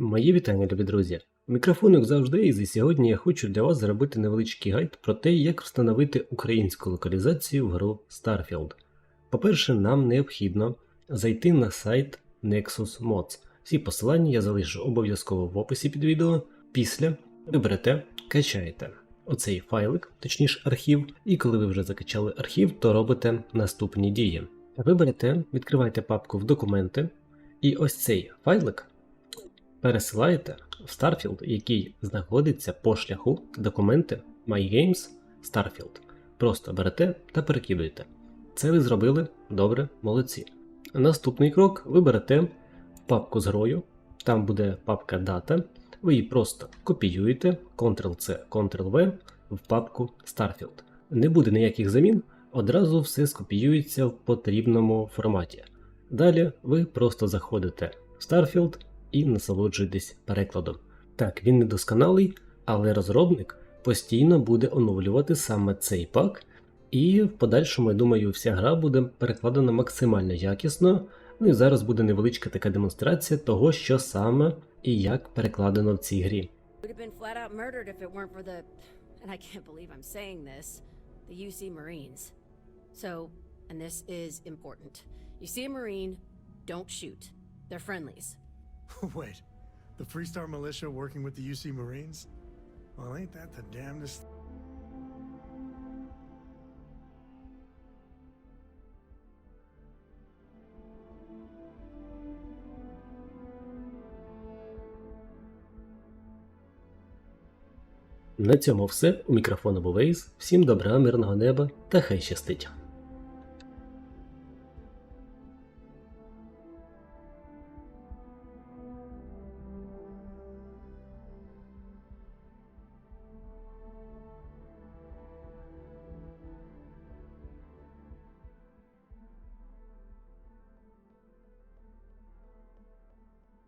Мої вітання, любі друзі. Мікрофон, завжди, і сьогодні я хочу для вас зробити невеличкий гайд про те, як встановити українську локалізацію в гру Starfield. По-перше, нам необхідно зайти на сайт Nexus Mods. Всі посилання я залишу обов'язково в описі під відео. Після ви берете, качаєте оцей файлик, точніше архів, і коли ви вже закачали архів, то робите наступні дії. Ви берете, відкриваєте папку в документи, і ось цей файлик пересилаєте в Starfield, який знаходиться по шляху документи My Games Starfield. Просто берете та перекидуєте. Це ви зробили добре, молодці. Наступний крок ви берете папку з грою, там буде папка дата, ви її просто копіюєте Ctrl-C, Ctrl-V в папку Starfield. Не буде ніяких замін, одразу все скопіюється в потрібному форматі. Далі ви просто заходите в Starfield і насолоджуєтесь перекладом. Так, він недосконалий, але розробник постійно буде оновлювати саме цей пак, і в подальшому, я думаю, вся гра буде перекладена максимально якісно. Ну і зараз буде невеличка така демонстрація того, що саме і як перекладено в цій грі. and I can't believe I'm saying this, the UC Marines. So, and this is important. You see a Marine, don't shoot. They're friendlies. Wait, the Freestar Militia working with the UC Marines? Well, ain't that the damnedest? На цьому все. У мікрофона був Ейс. Всім добра, мирного неба та хай щастить.